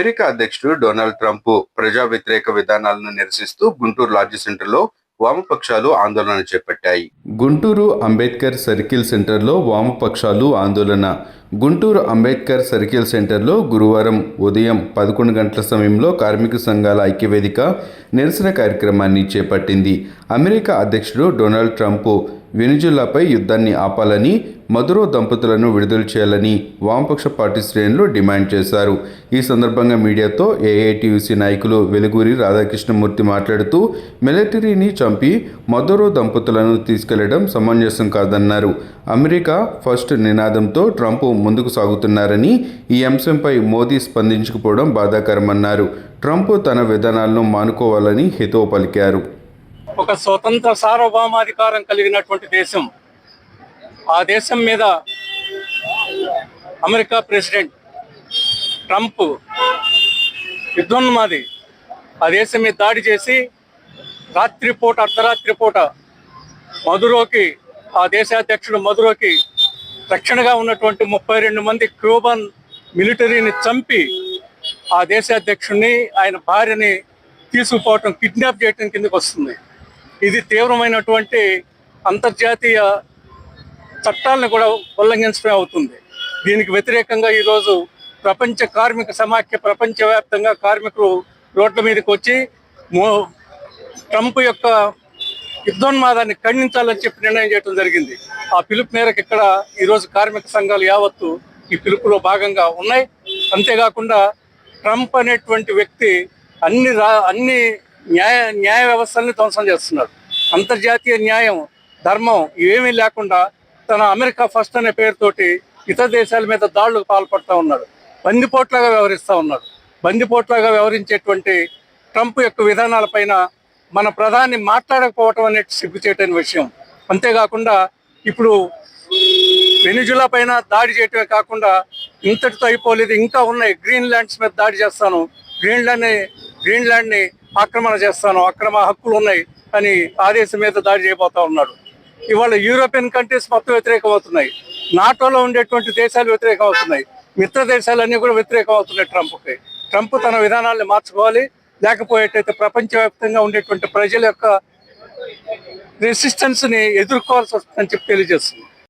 America అధ్యక్షుడు Donald Trump ప్రజా వ్యతిరేక విధానాలను నిరసిస్తూ గుంటూరు లాడ్జి సెంటర్లో వామపక్షాలు ఆందోళన చేపట్టాయి. గుంటూరు అంబేద్కర్ సర్కిల్ సెంటర్లో వామపక్షాలు ఆందోళన. గుంటూరు అంబేద్కర్ సర్కిల్ సెంటర్లో గురువారం ఉదయం పదకొండు గంటల సమయంలో కార్మిక సంఘాల ఐక్యవేదిక నిరసన కార్యక్రమాన్ని చేపట్టింది. అమెరికా అధ్యక్షుడు డొనాల్డ్ ట్రంప్ వెనుజులాపై యుద్ధాన్ని ఆపాలని మధురో దంపతులను విడుదల చేయాలని వామపక్ష పార్టీ శ్రేణులు డిమాండ్ చేశారు. ఈ సందర్భంగా మీడియాతో ఏఐటియుసి నాయకులు వెలుగురి రాధాకృష్ణమూర్తి మాట్లాడుతూ మిలిటరీని చంపి మధురో దంపతులను తీసుకెళ్ళడం సమంజసం కాదన్నారు. అమెరికా ఫస్ట్ నినాదంతో ట్రంప్ ముందుకు సాగుతున్నారని ఈ అంశంపై మోదీ స్పందించకపోవడం బాధాకరమన్నారు. ట్రంప్ తన విధానాలను మానుకోవాలని హితవు పలికారు. ఒక స్వతంత్ర సార్వభౌమాధికారం కలిగినటువంటి దేశం. ఆ దేశం మీద అమెరికా ప్రెసిడెంట్ ట్రంప్ యుద్ధోన్మాది ఆ దేశం మీద దాడి చేసి రాత్రిపూట అర్ధరాత్రి పూట మధురోకి ఆ దేశాధ్యక్షుడు మధురోకి రక్షణగా ఉన్నటువంటి ముప్పై రెండు మంది క్యూబన్ మిలిటరీని చంపి ఆ దేశాధ్యక్షుడిని ఆయన భార్యని తీసుకుపోవటం కిడ్నాప్ చేయటం కిందకు వస్తుంది. ఇది తీవ్రమైనటువంటి అంతర్జాతీయ చట్టాలను కూడా ఉల్లంఘించడమే అవుతుంది. దీనికి వ్యతిరేకంగా ఈరోజు ప్రపంచ కార్మిక సమాఖ్య ప్రపంచవ్యాప్తంగా కార్మికులు రోడ్ల మీదకి వచ్చి మో- ట్రంప్ యొక్క యుద్ధోన్మాదాన్ని ఖండించాలని చెప్పి నిర్ణయం చేయడం జరిగింది. ఆ పిలుపు మేరకు ఇక్కడ ఈరోజు కార్మిక సంఘాలు యావత్తు ఈ పిలుపులో భాగంగా ఉన్నాయి. అంతేకాకుండా ట్రంప్ అనేటువంటి వ్యక్తి అన్ని రా అన్ని న్యాయ న్యాయ వ్యవస్థల్ని ధ్వంసం చేస్తున్నాడు అంతర్జాతీయ న్యాయం ధర్మం ఇవేమీ లేకుండా తన అమెరికా ఫస్ట్ అనే పేరుతోటి ఇతర దేశాల మీద దాడులకు పాల్పడుతూ ఉన్నాడు బందిపోట్లాగా వ్యవహరిస్తూ ఉన్నాడు బందిపోట్లాగా వ్యవహరించేటువంటి ట్రంప్ యొక్క విధానాలపైన మన ప్రధాని మాట్లాడకపోవటం అనేది సిగ్గుచేటైన విషయం. అంతేకాకుండా ఇప్పుడు వెనుజులా పైన దాడి చేయటమే కాకుండా ఇంతటితో అయిపోలేదు. ఇంకా ఉన్నాయి. గ్రీన్ ల్యాండ్స్ మీద దాడి చేస్తాను. గ్రీన్ గ్రీన్లాండ్ని గ్రీన్లాండ్ని ఆక్రమణ చేస్తాను అక్రమ హక్కులు ఉన్నాయి అని ఆదేశం మీద దాడి చేయబోతా ఉన్నాడు. ఇవాళ యూరోపియన్ కంట్రీస్ మొత్తం వ్యతిరేకం అవుతున్నాయి నాటోలో ఉండేటువంటి దేశాలు వ్యతిరేకం అవుతున్నాయి మిత్ర దేశాలన్నీ కూడా వ్యతిరేకం అవుతున్నాయి ట్రంప్కి. ట్రంప్ తన విధానాల్ని మార్చుకోవాలి. లేకపోయేటైతే ప్రపంచవ్యాప్తంగా ఉండేటువంటి ప్రజల యొక్క రెసిస్టెన్స్ని ఎదుర్కోవాల్సి వస్తుందని చెప్పి తెలియజేస్తుంది.